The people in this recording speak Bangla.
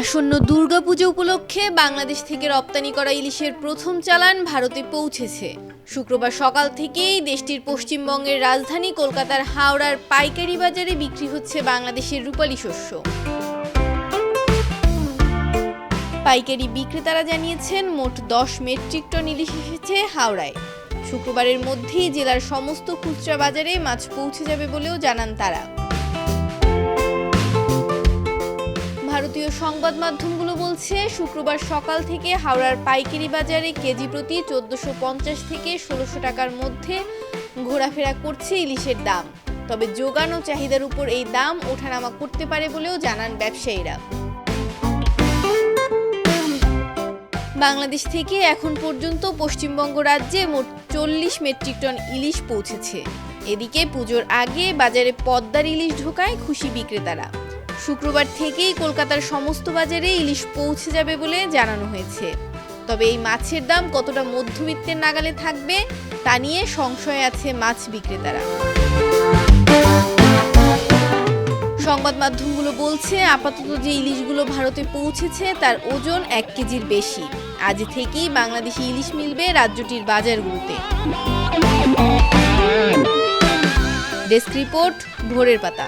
আসন্ন দুর্গাপুজো উপলক্ষে বাংলাদেশ থেকে রপ্তানি করা ইলিশের প্রথম চালান ভারতে পৌঁছেছে। শুক্রবার সকাল থেকেই দেশটির পশ্চিমবঙ্গের রাজধানী কলকাতার হাওড়ার পাইকারি বাজারে বিক্রি হচ্ছে বাংলাদেশের রূপালী শস্য। পাইকারি বিক্রেতারা জানিয়েছেন, মোট দশ মেট্রিক টন ইলিশ এসেছে হাওড়ায়। শুক্রবারের মধ্যেই জেলার সমস্ত খুচরা বাজারে মাছ পৌঁছে যাবে বলেও জানান তারা। ভারতীয় সংবাদ মাধ্যমগুলো বলছে, শুক্রবার সকাল থেকে হাওড়ার পাইকারি বাজারে কেজি প্রতি চোদ্দশো পঞ্চাশ থেকে ষোলোশো টাকার মধ্যে ঘোরাফেরা করছে ইলিশের দাম। তবে যোগান ও চাহিদার উপর এই দাম ওঠানামা করতে পারে বলেও জানান ব্যবসায়ীরা। বাংলাদেশ থেকে এখন পর্যন্ত পশ্চিমবঙ্গ রাজ্যে মোট চল্লিশ মেট্রিক টন ইলিশ পৌঁছেছে। এদিকে পুজোর আগে বাজারে পদ্মার ইলিশ ঢোকায় খুশি বিক্রেতারা। শুক্রবার থেকেই কলকাতার সমস্ত বাজারে ইলিশ পৌঁছে যাবে বলে জানানো হয়েছে। তবে এই মাছের দাম কতটা মধ্যবিত্তের নাগালে থাকবে, তা নিয়ে সংশয় আছে মাছ বিক্রেতারা। সংবাদ মাধ্যমগুলো বলছে, আপাতত যে ইলিশগুলো ভারতে পৌঁছেছে, তার ওজন এক কেজির বেশি। আজ থেকেই বাংলাদেশি ইলিশ মিলবে রাজ্যটির বাজারগুলোতে। ডেস্ক রিপোর্ট, ভোরের পাতা।